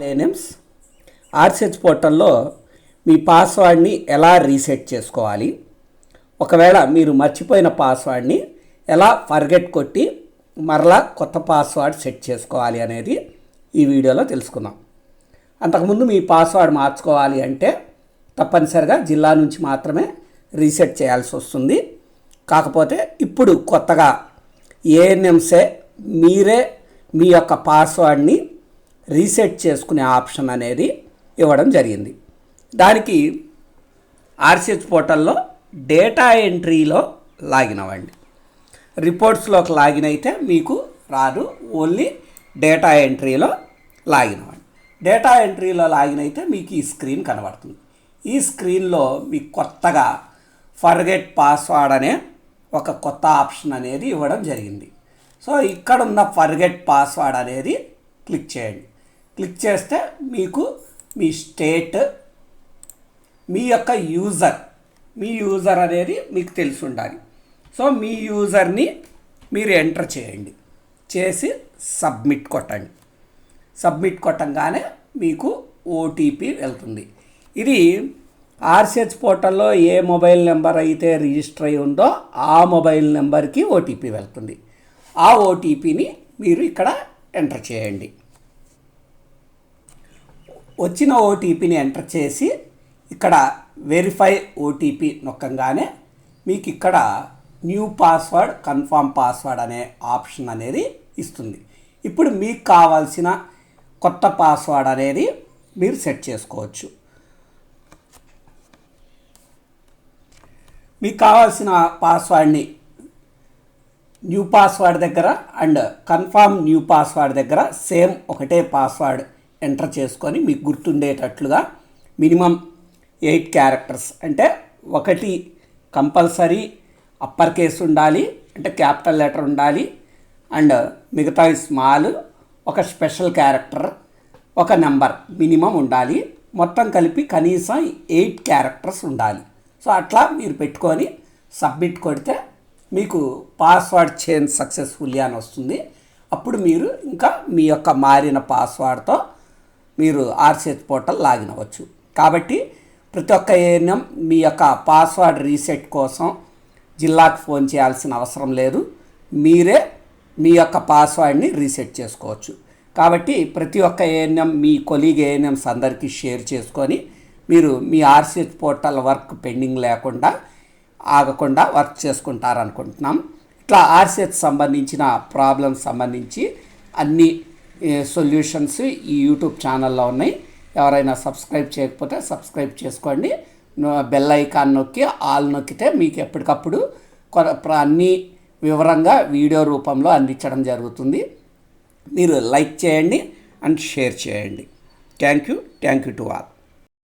లేనెమ్స్ ఆర్సెచ్ పోర్టల్లో మీ పాస్వర్డ్ని ఎలా రీసెట్ చేసుకోవాలి? ఒకవేళ మీరు మర్చిపోయిన పాస్వర్డ్ని ఎలా ఫర్గెట్ కొట్టి మరలా కొత్త పాస్వర్డ్ సెట్ చేసుకోవాలి అనేది ఈ వీడియోలో తెలుసుకుందాం. అంతకుముందు మీ పాస్వర్డ్ మార్చుకోవాలి అంటే తప్పనిసరిగా జిల్లా నుంచి మాత్రమే రీసెట్ చేయాల్సి వస్తుంది. కాకపోతే ఇప్పుడు కొత్తగా ఏఎన్ఎంసే మీరే మీ యొక్క పాస్వర్డ్ని రీసెట్ చేసుకునే ఆప్షన్ అనేది ఇవ్వడం జరిగింది. దానికి ఆర్సిహెచ్ పోర్టల్లో డేటా ఎంట్రీలో లాగిన్ అవ్వండి. రిపోర్ట్స్లోకి లాగిన్ అయితే మీకు రాదు ఓన్లీ డేటా ఎంట్రీలో లాగిన్ అవ్వండి. డేటా ఎంట్రీలో లాగిన్ అయితే మీకు ఈ స్క్రీన్ కనబడుతుంది. ఈ స్క్రీన్లో మీకు కొత్తగా ఫర్గెట్ పాస్వర్డ్ అనే ఒక కొత్త ఆప్షన్ అనేది ఇవ్వడం జరిగింది. సో ఇక్కడ ఉన్న ఫర్గెట్ పాస్వర్డ్ అనేది క్లిక్ చేయండి. క్లిక్ చేస్తే మీకు మీ స్టేట్ మీ యొక్క యూజర్ మీ యూజర్ అనేది మీకు తెలిసి ఉండాలి. సో మీ యూజర్ని మీరు ఎంటర్ చేయండి. చేసి సబ్మిట్ కొట్టండి. సబ్మిట్ కొట్టంగానే మీకు ఓటీపీ వెళ్తుంది. ఇది ఆర్సిహెచ్ పోర్టల్లో ఏ మొబైల్ నెంబర్ అయితే రిజిస్టర్ అయి ఉందో ఆ మొబైల్ నెంబర్కి ఓటీపీ వెళ్తుంది. ఆ ఓటీపీని మీరు ఇక్కడ ఎంటర్ చేయండి. వచ్చిన ఓటీపీని ఎంటర్ చేసి ఇక్కడ వెరిఫై ఓటీపీ నొక్కంగానే మీకు ఇక్కడ న్యూ పాస్వర్డ్ కన్ఫామ్ పాస్వర్డ్ అనే ఆప్షన్ అనేది ఇస్తుంది. ఇప్పుడు మీకు కావాల్సిన కొత్త పాస్వర్డ్ అనేది మీరు సెట్ చేసుకోవచ్చు. మీకు కావాల్సిన పాస్వర్డ్ని న్యూ పాస్వర్డ్ దగ్గర అండ్ కన్ఫామ్ న్యూ పాస్వర్డ్ దగ్గర సేమ్ ఒకటే పాస్వర్డ్ ఎంటర్ చేసుకొని మీకు గుర్తుండేటట్లుగా మినిమం ఎయిట్ క్యారెక్టర్స్ అంటే ఒకటి కంపల్సరీ అప్పర్ కేస్ ఉండాలి అంటే క్యాపిటల్ లెటర్ ఉండాలి అండ్ మిగతా స్మాల్ ఒక స్పెషల్ క్యారెక్టర్ ఒక నెంబర్ మినిమం ఉండాలి. మొత్తం కలిపి కనీసం ఎయిట్ క్యారెక్టర్స్ ఉండాలి. సో అట్లా మీరు పెట్టుకొని సబ్మిట్ కొడితే మీకు పాస్వర్డ్ చేంజ్ సక్సెస్ఫుల్లీ అని వస్తుంది. అప్పుడు మీరు ఇంకా మీ యొక్క మారిన పాస్వర్డ్తో మీరు ఆర్సిహెచ్ పోర్టల్ లాగిన్ అవ్వచ్చు. కాబట్టి ప్రతి ఒక్క ఏఎన్ఎం మీ యొక్క పాస్వర్డ్ రీసెట్ కోసం జిల్లాకు ఫోన్ చేయాల్సిన అవసరం లేదు. మీరే మీ యొక్క పాస్వర్డ్ని రీసెట్ చేసుకోవచ్చు. కాబట్టి ప్రతి ఒక్క ఏఎన్ఎం మీ కొలీగ్ ఏఎన్ఎంస్ అందరికీ షేర్ చేసుకొని మీరు మీ ఆర్సిహెచ్ పోర్టల్ వర్క్ పెండింగ్ లేకుండా ఆగకుండా వర్క్ చేసుకుంటారనుకుంటున్నాం. ఇట్లా ఆర్సీఎస్ సంబంధించిన ప్రాబ్లమ్స్ సంబంధించి అన్నీ సొల్యూషన్స్ ఈ యూట్యూబ్ ఛానల్లో ఉన్నాయి. ఎవరైనా సబ్స్క్రైబ్ చేయకపోతే సబ్స్క్రైబ్ చేసుకోండి. బెల్ ఐకాన్ నొక్కి ఆల్ నొక్కితే మీకు ఎప్పటికప్పుడు కొ- ప్ర- అన్ని వివరంగా వీడియో రూపంలో అందించడం జరుగుతుంది. మీరు లైక్ చేయండి అండ్ షేర్ చేయండి. Thank you. Thank you to all.